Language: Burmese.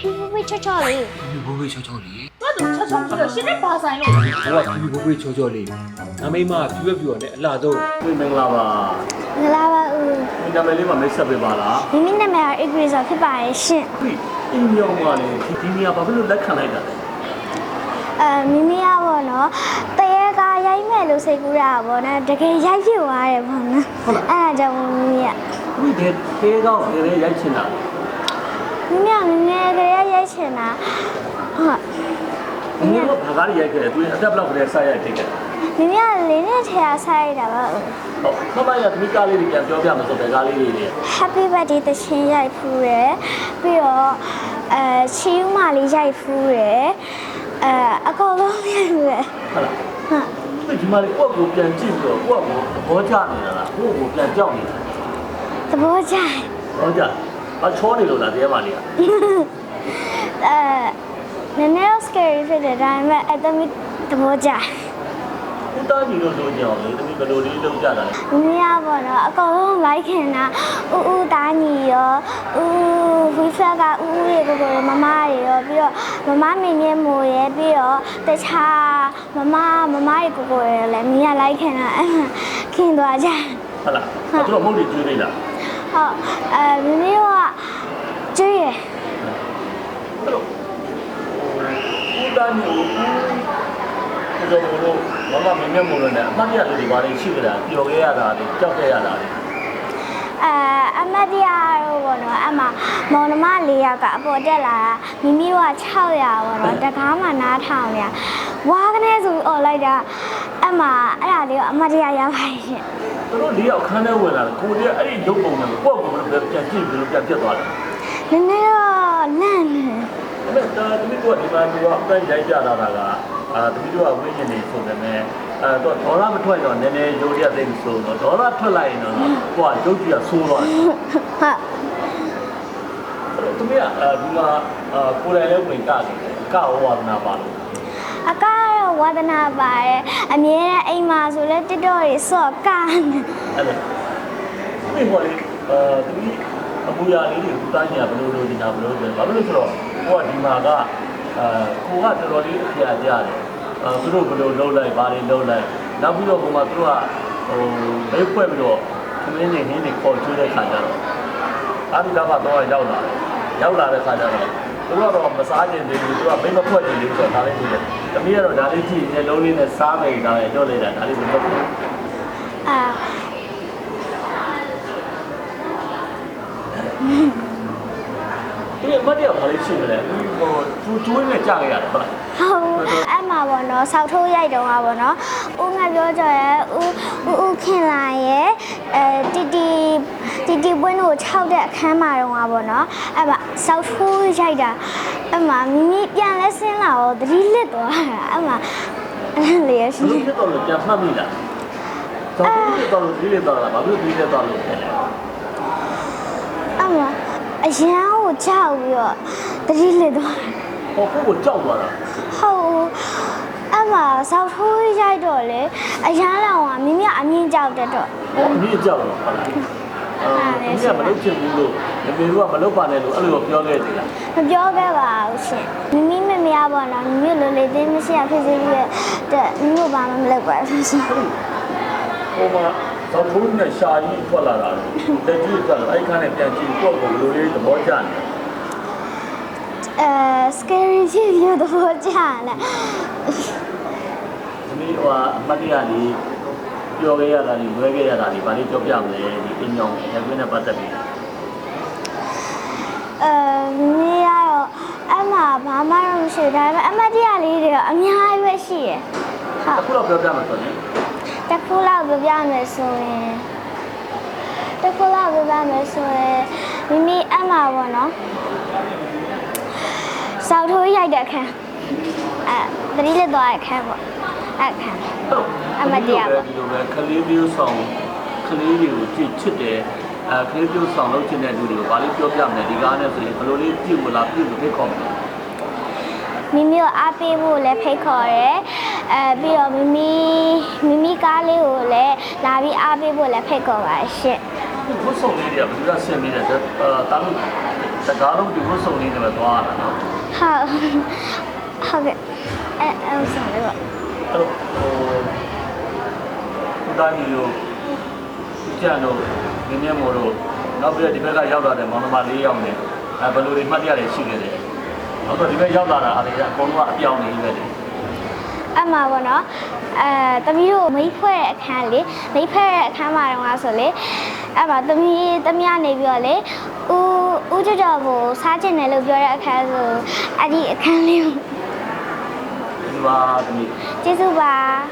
ဖြူဖြူဖြူချောချောလေးဒီဘိုးဘေးချောချောလေးဘာသူချက်ချက်ဆိုတော့ရှင်းနေပါဆိုင်လို့ဟိုကဒီဘိုးဘေးချောချောလေးအမိမဖြူဖြူနဲ့အလှဆုံးမင်္ဂလာပါငလာပါဦးဒီနာမည်လေးမှာမိတ်ဆက်ပေးပါလားမိမိနာမည်က Igrizo ဖြစ်ပါရဲ့ရှင်ဒီအင်းမြောင်ကလည်းဒီနေရာဘာဖြစ်လို့လက်ခံလိုက်တာလဲအဲမိမိကပေါ့နော်တရေကရိုက်မဲ့လို့စိတ်ကူးတာပေါ့နော်တကယ်ရိုက်ဖြစ်သွားတယ်ပေါ့နော်အဲ့ဒါကြောင့်မိမိကဒီတဲ့တေးကောင်းတေးလေးရိုက်ချင်တာ မိမိကငငယ်ကလေးရိုက်ချင်တာဟုတ်ငါတို့ဘာကားရိုက်ခဲ့လဲသူအသက်ဘလောက်ကလေးဆက်ရိုက် take ခဲ့မိမိကလေးနဲ့ထဲအားဆိုင်တာပါဟုတ်မမရသမီးကားလေးတွေပြန်ပြောပြမစို့ဘယ်ကားလေးတွေလဲ Happy birthday တချင်းရိုက်ဖူးရယ်ပြီးတော့အဲချီဦးမလေးရိုက်ဖူးရယ်အဲအကောင်လုံးရိုက်ဖူးရယ်ဟုတ်လားဟုတ်ဒီမှာလေကိုယ့်ကိုပြန်ကြည့်ပြီးတော့ကိုယ့်ကိုသဘောကျနေတာလားကိုယ့်ကိုပြန်ကြောက်နေတာသဘောကျတယ်ဟုတ်ကြ အချောနေလို့လားတရားမလေးကအဲနည်းနည်းတော့ scary ဖြစ်တယ်ဒါပေမဲ့အသမီးသဘောကျတယ်ဦးသားကြီးတို့လိုချင်အောင်လေသမီးဘယ်လိုလေးလုပ်ကြတာလဲမမရပါတော့အကောင်လုံးလိုက်ခင်တာဦးဦးသားညီရောဦးဝီဖက်ကဦးဦးရေကိုကိုမမရေရောပြီးတော့မမမင်းမြင့်မိုးရေပြီးတော့တခြားမမမမရေကိုကိုရေလည်းမင်းရလိုက်ခင်တာအဲ့မှာခင်သွားကြတယ်ဟုတ်လားသူတို့မဟုတ်နေကျွေးနေလား ဟုတ်အဲမမကကျွေးရယ်အဲ့တော့ဦးသားကြီးကိုဦးတို့တို့မမမင်းမြတ်မို့လို့နဲ့အမှတ်ရလေးတွေပါလေးရှိကြတာပျော်ခဲ့ရတာတွေကြောက်ခဲ့ရတာတွေအဲအမတ်တရားတော့ဘောနော်အမမောင်နှမ၄ယောက်ကအပေါ်တက်လာတာမိမိတို့က600ဘောနော်တကားမှနားထောင်ရဝါကနေဆိုပြီးអော်လိုက်တာအ မအဲ့ဒါလေးကိုအမတ်တရားရပါရှင်သူတို့လေးယောက်ခန်းထဲဝင်လာတယ်ကိုကြီးအဲ့ဒီရုပ်ပုံနဲ့ကိုယ့်ကိုယ်ကပြန်ကြည့်ပြီးတော့ပြန်ပြတ်သွားတယ်နည်းနည်းတော့လန့်နေအဲ့ဒါတမီးတို့ကဒီမှာသူကအတိုင်းရိုက်ကြတာကအာတမီးတို့ကဝိညာဉ်နေဆိုတယ်နဲ့အဲတော့ဒေါ်လာမထွက်တော့နည်းနည်းရုပ်ရသိဆိုတော့ဒေါ်လာထွက်လိုက်ရင်တော့ကိုကရုပ်ကြီးကဆိုးသွားတယ်ဟုတ်အဲ့တော့တမီးကအဲဒီမှာကိုယ်တိုင်လည်းဝင်ကနေတယ်ကဝါဒနာပါလို့အကားတော့ ဝါသနာပါတယ်အမြဲတမ်းအိမ်မှာဆိုလဲတစ်တော့တွေစော့ကားနေအဲ့ဒါဒီဟောလေအဲတမီးအမူအရာလေးတွေတားညာဘယ်လိုလုပ်နေတာဘယ်လိုလုပ်ဘာလို့လဲဆိုတော့ကိုကဒီမှာကအဲကိုကတော်တော်လေးအခရာကြတယ်အဲသူတို့ဘယ်လိုလုပ်လိုက်ဘာတွေလုပ်လိုက်နောက်ပြီးတော့ဘုံမှာသူတို့ကဟိုဘဲဖွဲ့ပြီးတော့ခင်းနေနေနေခေါ်ကျွေးတဲ့ခါကျတော့အာဒီလာကတော့ရောက်လာတယ်ရောက်လာတဲ့ခါကျတော့ သူတို့ကတော့မစားကျင်သေးဘူးသူကမိမဖွဲ့ကျင်သေးဘူးဆိုတော့ဒါလေးနေတယ်တမီးကတော့ဒါလေးကြည့်နေလုံးလေးနဲ့စားမယ်ဒါလည်းကြောက်လိုက်တာဒါလေးမလုပ်ဘူးအာဒီမတ်ရဘာလေးရှိမလဲဟိုသူကျွေးနဲ့ကြာခဲ့ရတယ်ဟုတ်လားဟုတ်အဲ့မှာပေါ့နော်ဆောက်ထိုးရိုက်တော့ကပေါ့နော်ဦးငါပြောကြရဲဦးဦးဦးခင်လာရဲ့အဲတီတီတီတီ ပွင့်တို့ခြောက်တဲ့အခန်းမှာတော့ကပေါ့နော်အဲ့မှာဆောက်ထိုးရိုက်တာအဲ့မှာမိမိပြန်လဲဆင်းလာတော့သတိလစ်သွားတာအဲ့မှာအဲ့လေရရှိဘယ်လိုဖြစ်တော့လဲပြန်မှတ်မိလားတော့ဒီတော့ဒီလေတော့လားဘာလို့ဒီလေတော့လို့ဖြစ်လဲအဲ့မှာအရန်ကိုကြောက်ပြီးတော့သတိလစ်သွားတယ်ဟောကိုကိုကြောက်သွားတာဟုတ်အဲ့မှာဆောက်ထိုးရိုက်တော့လေအရန်လောင်ကမိမိကအမြင့်ကြောက်တဲ့တော့ဟောမြင့်ကြောက်တော့ဟုတ်လား အာဒီကမလုပ်ချင်ဘူးလို့ဒီပေကမလုပ်ပါနဲ့လို့အဲ့လိုပြောခဲ့သေးလားမပြောခဲ့ပါဘူးရှင်မိမိမမရပါတော့မိမိလိုလေသိမရှိရဖြစ်စေပြီးတဲ့မိမိဘာမှမလုပ်ပါဘူးရှင်ဟိုမှာတော့ဘုန်းနဲ့ရှာကြီးထွက်လာတာတက်ကြီးထွက်လာအဲ့ခါနဲ့ပြန်ကြည့်တော့ကိုလိုလေးသဘောကျနေအဲ scary ဖြစ်ပြီးတော့ကြာနေသမီးဟိုအမတ်တရားလေး ပြောခဲ့ရတာဒီလွဲခဲ့ရတာဒီဘာလေးပြောပြမလဲဒီအင်းကြောင့်ရခွင့်နဲ့ပတ်သက်ပြီးအဲမိမိကတော့အမှဘာမှတော့မရှိဘူးဒါပေမဲ့အမတ်တရားလေးတွေကအများကြီးပဲရှိရယ်ဟုတ်အခုတော့ပြောပြမှာဆိုရင်တစ်ခုလောက်ပြပြမယ်ဆိုရင်တစ်ခုလောက်ပြပြမယ်ဆိုရင်မိမိအမှပေါ့နော်စောက်ထိုးရိုက်တဲ့အခန်းအဲသတိလက်သွားတဲ့အခန်းပေါ့ အဲ့အခန်းအမတ်တရားပေါ့ဒီလိုပဲခလေးမျိုးဆောင်ခလေးတွေကိုကြည့်ချစ်တယ်အဲခလေးမျိုးဆောင်လုပ်ချင်တဲ့လူတွေကိုဘာလို့ပြောပြမလဲဒီကားနဲ့ဆိုရင်ဘယ်လိုလေးပြုတ်မလားပြုတ်လို့ဖိတ်ခေါ်မလဲမိမိကိုအားပေးဖို့လည်းဖိတ်ခေါ်တယ်အဲပြီးတော့မိမိမိမိကားလေးကိုလည်းလာပြီးအားပေးဖို့လည်းဖိတ်ခေါ်ပါရှင့်ဘုဆောင်လေးတွေကဘယ်လိုဆင်မိလဲအဲတာလို့စကားလုံးဒီဝတ်စုံလေးနဲ့ပဲသွားရတာနော်ဟုတ်ဟုတ်ကဲ့အဲအဲဆောင်လေးပါအဲ့ တော့ဟိုဦးသားကြီးတို့ကြံတို့နင်းမြမို့တို့နောက်ပြီးတော့ဒီဘက်ကရောက်လာတဲ့မောင်နှမ၄ယောက်နဲ့အဲဘယ်လိုတွေမှတ်ရတွေရှိခဲ့တယ်နောက်တော့ဒီဘက်ရောက်လာတာအားလေးကအကုန်လုံးကအပြောင်းနေပဲလေအမှပေါ့နော်အဲတမီးတို့မိဖွဲ့တဲ့အခန်းလေမိဖွဲ့တဲ့အခန်းမှာတော့ဆိုလေအဲ့မှာတမီးတမီးကနေပြီးတော့လေဦးဦးကြော်ကြော်ကိုစားကျင်တယ်လို့ပြောတဲ့အခန်းဆိုအဲ့ဒီအခန်းလေးကိုဒီပါသမီး ကျေးဇူးပါ